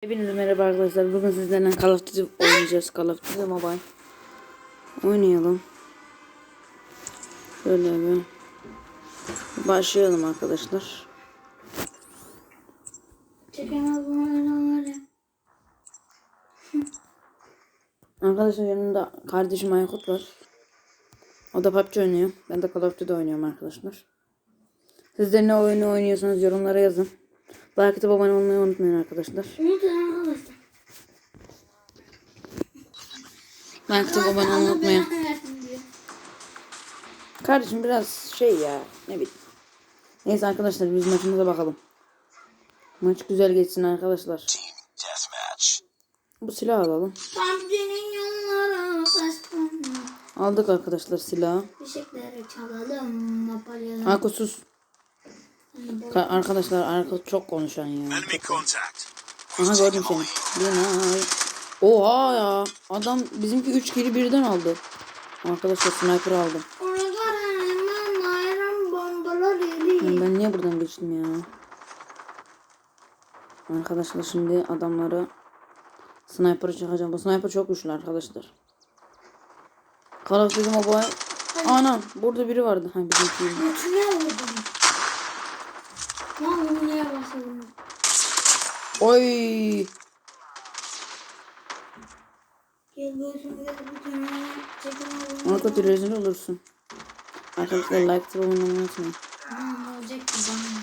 Hepinize merhaba arkadaşlar. Bugün sizlerle Call of Duty oynayacağız. Call of Duty Mobile. Oynayalım. Şöyle bir başlayalım arkadaşlar. Çekemez. Arkadaşlar yanımda kardeşim Aykut var. O da PUBG oynuyor. Ben de Call of Duty oynuyorum arkadaşlar. Sizler ne oyunu oynuyorsanız yorumlara yazın. Like atıp abone olmayı unutmayın arkadaşlar. Unutun arkadaşlar. Like atıp abone olmayı unutmayın. Kardeşim biraz şey ya ne bileyim. Neyse arkadaşlar biz maçımıza bakalım. Maç güzel geçsin arkadaşlar. Bu silahı alalım. Aldık arkadaşlar silahı. Fişekleri çalalım. Arka sus. Ka- arkadaşlar arka çok konuşan ya. Aha gördüm seni. Binay. Oha ya. Adam bizimki 3 kili birden aldı. Arkadaşlar sniper aldım. Ben niye buradan geçtim ya? Arkadaşlar şimdi adamları sniper'ı çakacağım. Bu sniper çok güçlü arkadaşlar. Call of Duty Mobile. Ana burada biri vardı. Ha bizimki. Götüne vurdum. Lan bunu niye başladın? Oy. Arka rezil olursun. Arkadaşlar like olmayı unutmayın. Lan olacak ki bana.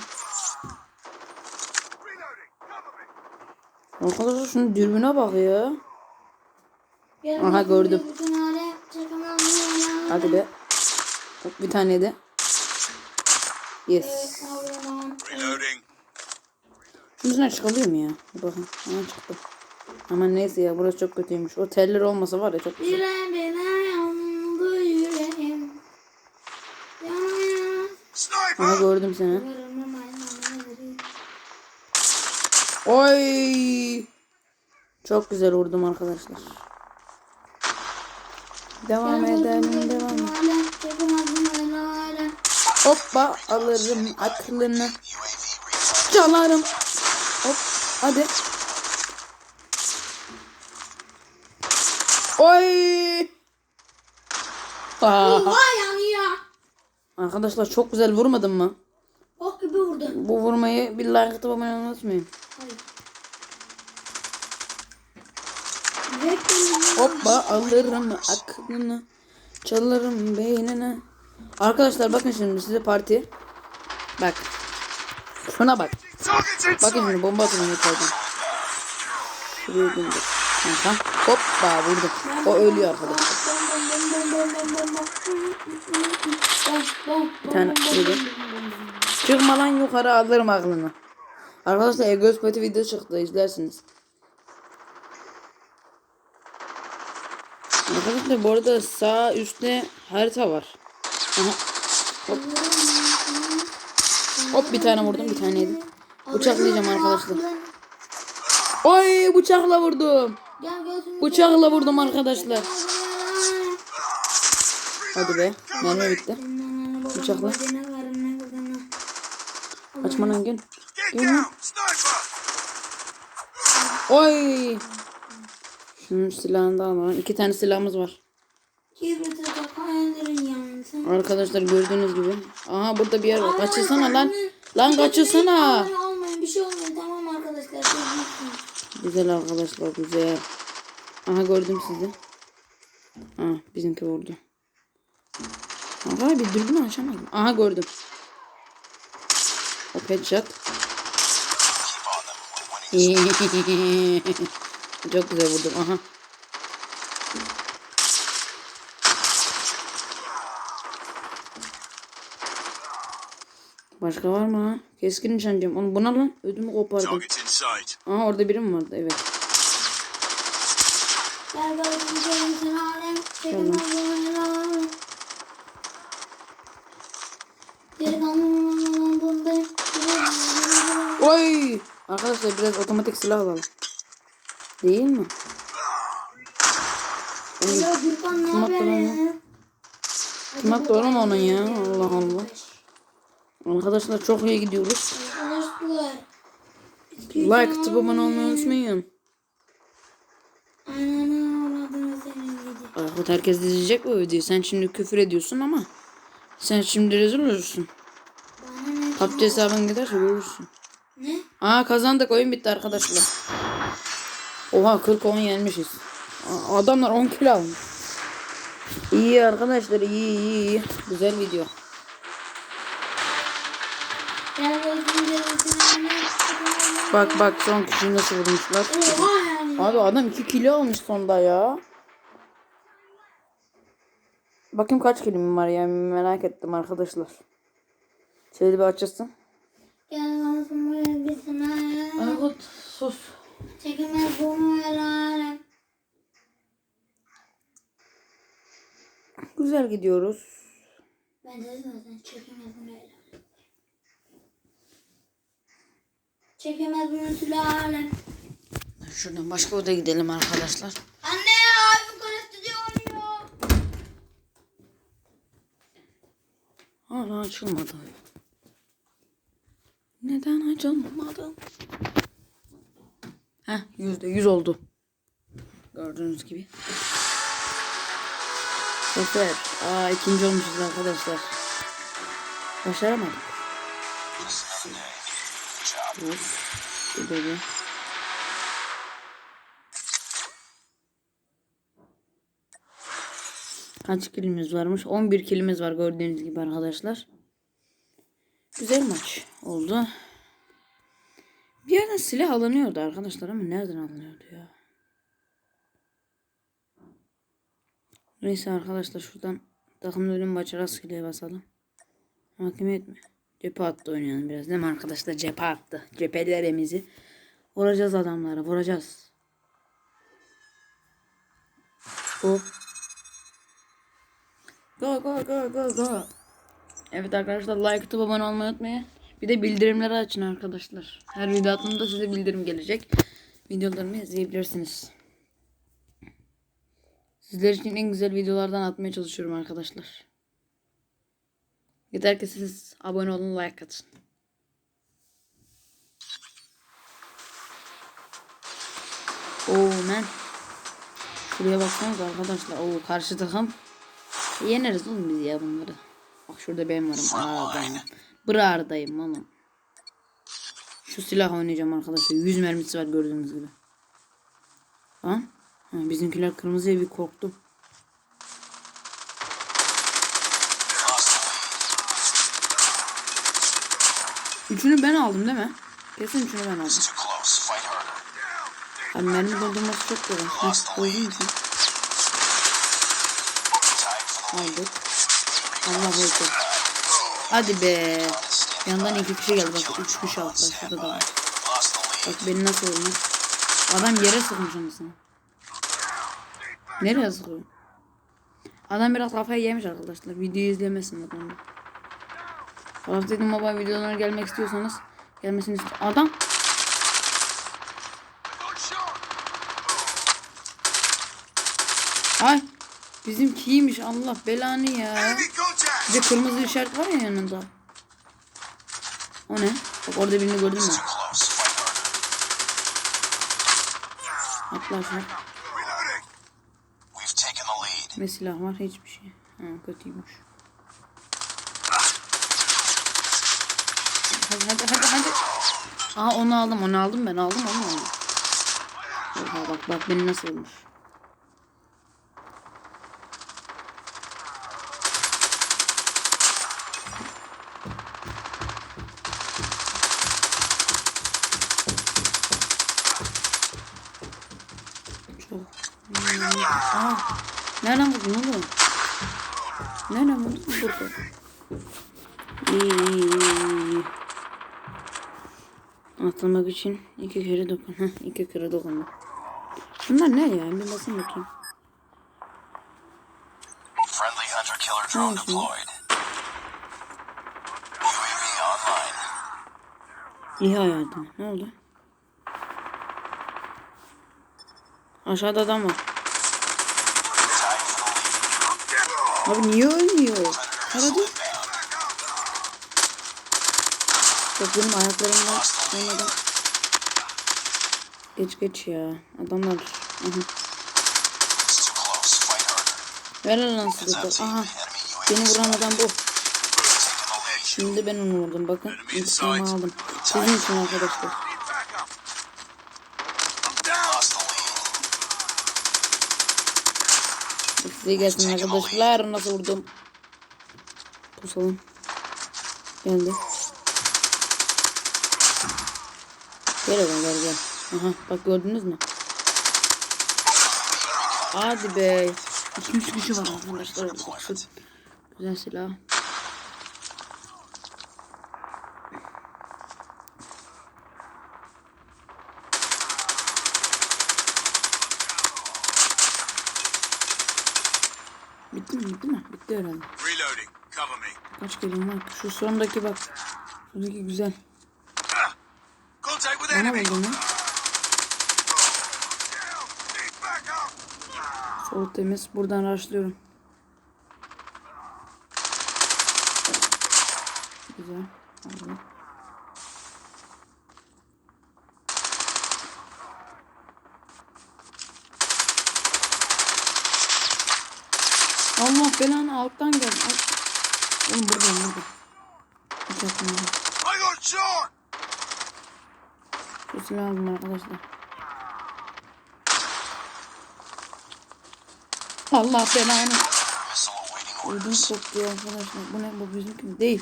Arkadaşlar şunun dürbüne bak ya. Gel Aha, gördüm. Hadi be. Bir tane de. Yes. Kavramam. Üstüne çıkılıyor mu ya? Bakın. Hemen çıktı. Ama neyse ya burası çok kötüymüş. O teller olmasa var ya çok güzel. Yandı yüreğim. Aha gördüm seni. Oy. Çok güzel vurdum arkadaşlar. Devam edelim devam. Hala. Hoppa alırım aklını. Çalarım. Hop hadi. Oy. Aa. Oha yanıyor. Arkadaşlar çok güzel vurmadım mı? Ok gibi vurdu. Bu vurmayı bir like atıp abone unutmayın. Hoppa alırım aklını. Çalarım beynine. Arkadaşlar bakın şimdi size parti. Bak. Şuna bak. Bakın şimdi bomba atın yukarıdan. Şuraya gönder. Aha. Hoppa vurdum. O ölüyor arkadaşlar. Bir tane yedi. Çıkma lan yukarı alırım aklını. Arkadaşlar Egos Pati video çıktı izlersiniz. Arkadaşlar bu arada sağ üstte harita var. Aha. Hop. Hop bir tane vurdum bir tane yedim. Bıçaklayacağım arkadaşlar. Oy bıçakla vurdum. Bıçakla vurdum arkadaşlar. Hadi be. Mermi bitti. Bıçakla. Kaçma lan gel. Get down. Sniper. Oy. Şunun silahını da alalım. İki tane silahımız var. Arkadaşlar gördüğünüz gibi. Aha burada bir yer var. Kaçırsana lan. Lan kaçırsana. Bir şey olmuyor tamam arkadaşlar. Güzel arkadaşlar güzel. Aha gördüm sizi. Aha bizimki vurdu. Aha bir dürbün açamadım. Aha gördüm. Hop headshot. Çok güzel vurdum. Aha. Başka var mı ha? Keskin nişancım. Onu buna lan. Ödümü kopardım. Aha orada biri mi vardı? Evet. Gel. Oy! Arkadaşlar biraz otomatik silah alalım. Değil mi? Kim attı oğlum onun ya? Allah Allah. Arkadaşlar çok iyi gidiyoruz. Like atıp abone olmayı unutmayın. Aykut herkes izleyecek bu videoyu. Sen şimdi küfür ediyorsun ama sen şimdi rezil olursun. PUBG hesabın giderse görürsün. Ne? Aa kazandık oyun bitti arkadaşlar. Oha 40 10 yenmişiz. Adamlar 10 kilo almış. İyi arkadaşlar iyi iyi iyi. Güzel video. Bak bak son kişiyi nasıl vurmuşlar. Abi adam 2 kilo almış sonda ya. Bakayım kaç kilim var ya merak ettim arkadaşlar. Şöyle bir açılsın. Aykut sus. Çekilmez bu mu el alem. Güzel gidiyoruz. Bence de zaten çekilmez Çekilmez bu el alem. Şuradan başka odaya gidelim arkadaşlar. Anne abi karıştırıyor oynuyor. Hala açılmadı. Neden açılmadı? Heh yüzde yüz oldu. Gördüğünüz gibi. Zafer. Aa ikinci olmuşuz arkadaşlar. Başaramadık. Hop. Şurada. Kaç kilimiz varmış? 11 kilimiz var gördüğünüz gibi arkadaşlar. Güzel maç oldu. Bir yerden silah alınıyordu arkadaşlar ama nereden alınıyordu ya? Neyse arkadaşlar şuradan takım ölüm maçı rastgele basalım. Hakimiyet mi? Cephe attı oynayalım biraz değil mi arkadaşlar? Cephe attı. Cephelerimizi vuracağız adamlara vuracağız. Hop. Go go go go go. Evet arkadaşlar like atıp abone olmayı unutmayın. Bir de bildirimleri açın arkadaşlar. Her video attığımda size bildirim gelecek. Videolarımı izleyebilirsiniz. Sizler için en güzel videolardan atmaya çalışıyorum arkadaşlar. Yeter ki siz abone olun like atın. Oo men. Şuraya baksanız arkadaşlar. Oo karşı takım. Yeneriz oğlum biz ya bunları. Bak şurada ben varım. Arda'yım. Brardayım oğlum. Şu silah oynayacağım arkadaşlar. 100 mermisi var gördüğünüz gibi. Lan. Ha, bizimkiler kırmızıya bir korktum. Üçünü ben aldım değil mi? Kesin üçünü ben aldım. Abi mermi doldurması çok kolay. Ha, doldurur musun? Aldık. Allah boyutu. Hadi be. Yandan iki kişi geldi bak. Üç kişi altta. Şurada da var. Bak beni nasıl vurmuş. Adam yere sıkmış anasını. Nereye sıkıyor? Adam biraz kafayı yemiş arkadaşlar. Videoyu izlemesin adam. Duty Mobile videolarına gelmek istiyorsanız gelmesini ist Adam ay bizimkiymiş Allah belanı ya. Bir de kırmızı işaret var ya yanında. O ne? Bak orada birini gördün mü? Atla aşağı. Ne silah var? Hiçbir şey. Ha kötüymüş. Hadi hadi hadi hadi. Aa onu aldım onu aldım ben aldım onu aldım. Oha bak bak beni nasıl. Çok. Aa, nereden vurdun oğlum? Nereden vurdun? Burada. İyi iyi iyi. Atlamak için iki kere dokun. İki kere dokundum. Bunlar ne ya? Bir basın bakayım. Friendly hunter killer drone deployed. İyi hayatım. Ne oldu? Aşağıda adam var. Abi niye ölmüyor? Karadı. Bak benim ayaklarımdan oynadım. Geç geç ya. Adamlar. Ver lan team. Aha. Beni vuran adam bu. Şimdi ben onu vurdum. Bakın. İntikamı aldım. Sizin için arkadaşlar. Size gelsin arkadaşlar. Nasıl vurdum? Pusalım. Geldi. Gel oğlum gel gel. Aha bak gördünüz mü? Hadi be. 2-3 kişi var arkadaşlar. Güzel silah. Bitti mi? Bitti mi? Bitti herhalde. Kaç kelime var? Şu sondaki bak. Şuradaki güzel. Bana vurdu mu? Sol temiz. Buradan araştırıyorum. Güzel. Aldım. Allah belanı alttan geldi. Alt... Oğlum burada burada. Hiç aklımda. I got shot. Silah aldım arkadaşlar. Allah belanı. Ödüm koptu arkadaşlar. Bu ne? Bu bizimki? Değil.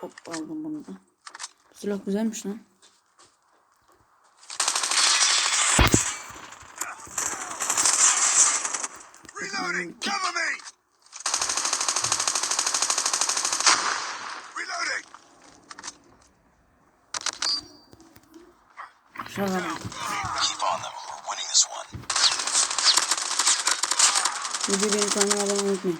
Hop aldım bunu da. Silah güzelmiş lan. Reloading. Şaka bak. Keep on them. We're winning this one. Videoyu beni kanalıma abone olmayı unutmayın.